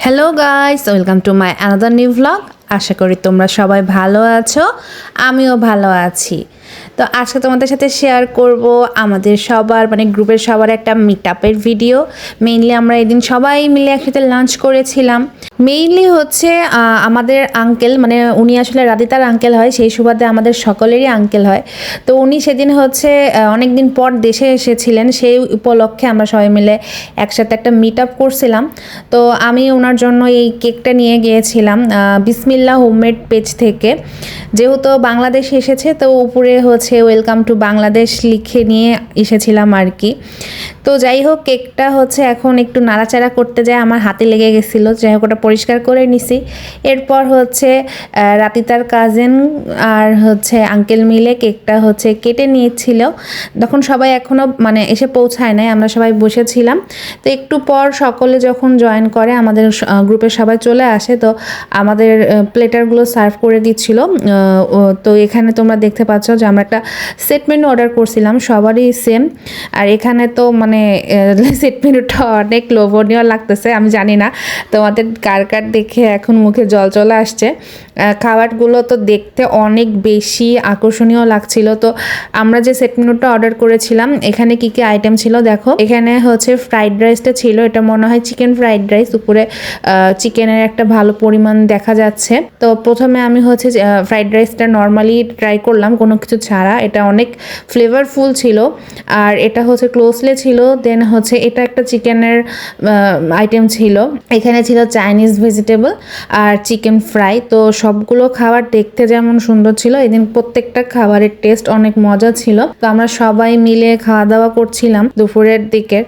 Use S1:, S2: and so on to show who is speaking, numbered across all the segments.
S1: hello guys welcome to my another new vlog আশা করি তোমরা সবাই ভালো আছো আমিও ভালো আছি। তো আজকে তোমাদের সাথে শেয়ার করব আমাদের সবার মানে গ্রুপের সবার একটা মিট আপের ভিডিও মেইনলি আমরা এদিন সবাই মিলে একসাথে লাঞ্চ করেছিলাম। মেইনলি হচ্ছে আমাদের আঙ্কেল মানে উনি আসলে রাধিতার আঙ্কেল হয় সেই সুবাদে আমাদের সকলেরই আঙ্কেল হয়। তো উনি সেদিন হচ্ছে অনেক দিন পর দেশে এসেছিলেন সেই উপলক্ষে আমরা সবাই মিলে একসাথে একটা মিট আপ করছিলাম। তো আমি ওনার জন্য এই কেকটা নিয়ে গিয়েছিলাম আহ, বিসমিল্লা হোমমেড পেজ থেকে। যেহেতু বাংলাদেশ এসেছে, তো উপরে হচ্ছে ওয়েলকাম টু বাংলাদেশ লিখে নিয়ে এসেছিলাম আর কি। তো যাই হোক, কেকটা হচ্ছে এখন একটু নাড়াচাড়া করতে যায়, আমার হাতে লেগে গেছিল। যাই হোক, ওটা পরিষ্কার করে নিছি। এরপর হচ্ছে রাতিতার কাজেন আর হচ্ছে আঙ্কেল মিলে কেকটা হচ্ছে কেটে নিয়েছিল। তখন সবাই এখনও মানে এসে পৌঁছায় নাই, আমরা সবাই বসেছিলাম। তো একটু পর সকলে যখন জয়েন করে, আমাদের গ্রুপে সবাই চলে আসে। তো আমাদের প্লেটারগুলো সার্ভ করে দিচ্ছিল। তো এখানে তোমরা দেখতে পাচ্ছ যে আমরা একটা সেট মেনু অর্ডার করছিলাম, সবারই সেম আর এখানে তো মানে সেট মেনুটা অনেক লোভনীয় লাগতেছে, আমি জানি না। তোমাদের কার কার দেখে এখন মুখে জল চলে আসছে। খাবারগুলো তো দেখতে অনেক বেশি আকর্ষণীয় লাগছিল। তো আমরা যে সেট মেনুটা অর্ডার করেছিলাম, এখানে কি কি আইটেম ছিল দেখো। এখানে হচ্ছে ফ্রাইড রাইসটা ছিল, এটা মনে হয় চিকেন ফ্রাইড রাইস উপরে চিকেনের একটা ভালো পরিমাণ দেখা যাচ্ছে। তো প্রথমে আমি হচ্ছে ফ্রাইড রাইসটা নর্মালি ট্রাই করলাম, কোনো কিছু ছাড়া। এটা অনেক ফ্লেভারফুল ছিল। আর এটা হচ্ছে ক্লোজলে ছিল দেন হচ্ছে এটা একটা চিকেনের আইটেম ছিল। এখানে ছিল চাইনিজ ভেজিটেবল আর চিকেন ফ্রাই তো সবগুলো খাবার দেখতে যেমন সুন্দর ছিল, এদিন প্রত্যেকটা খাবারের টেস্ট অনেক মজা ছিল। তো আমরা সবাই মিলে খাওয়া দাওয়া করছিলাম দুপুরের দিকে।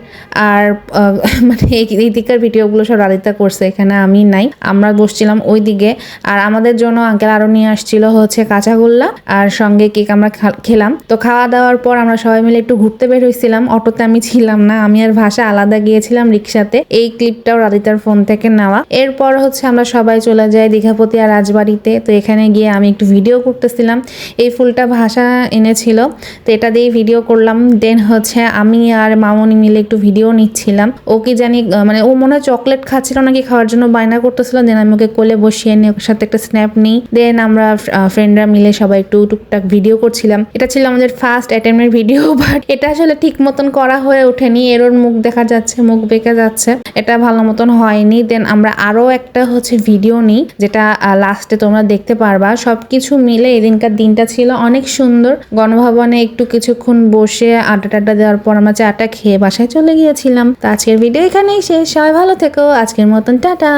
S1: আর মানে এই এই দিকের ভিডিওগুলো সব রাধিতা করছে, এখানে আমি নাই। আমরা বসছিলাম ওই দিকে আর আমাদের জন্য আঙ্কেল আরও নিয়ে আসছিল হচ্ছে কাঁচাগোল্লা আর সঙ্গে কেক আমরা খেলাম। তো খাওয়া দাওয়ার পর আমরা সবাই মিলে একটু ঘুরতে বের হয়েছিলাম। অটোতে আমি ছিলাম না, আমি আর ভাষা আলাদা গিয়েছিলাম রিক্সাতে এই ক্লিপটাও রাধিতার ফোন থেকে নেওয়া। এরপর হচ্ছে আমরা সবাই চলে যাই দীঘাপতি আর রাজবাড়িতে। তো এখানে গিয়ে আমি একটু ভিডিও করতেছিলাম। এই ফুলটা ভাষা এনেছিল। তো এটা দিয়ে ভিডিও করলাম। দেন হচ্ছে আমি আর মামনি মিলে একটু ভিডিও নিচ্ছিলাম। ও কি জানি মানে ও মনে হয় চকলেট খাচ্ছিল নাকি, খাওয়ার জন্য বায়না করতেছিল। দেন আমি ওকে কোলে বসিয়ে নিয়ে সাথে একটা স্ন্যাপ নিই। দেন আমরা ফ্রেন্ডরা মিলে সবাই একটু টুকটাক ভিডিও করছিলাম। এটা ছিল আমাদের ফার্স্ট অ্যাটেম্পের ভিডিও বাট এটা আসলে ঠিক মতন করা হয়ে ওঠেনি। এর মুখ দেখা যাচ্ছে, মুখ বেঁকে যাচ্ছে। এটা ভালো মতন হয়নি। দেন আমরা আরও একটা হচ্ছে ভিডিও নিই, যেটা লাস্টে তোমরা দেখতে পারবা। সবকিছু মিলে এদিনকার দিনটা ছিল অনেক সুন্দর। গণভবনে একটু কিছুক্ষণ বসে আড্ডা টাড্ডা দেওয়ার পর আমরা চাটা খেয়ে বাসায় চলে গিয়েছিলাম। তো আজকের ভিডিও এখানেই শেষ। সবাই ভালো থেকো। আজকের মতন, টাটা!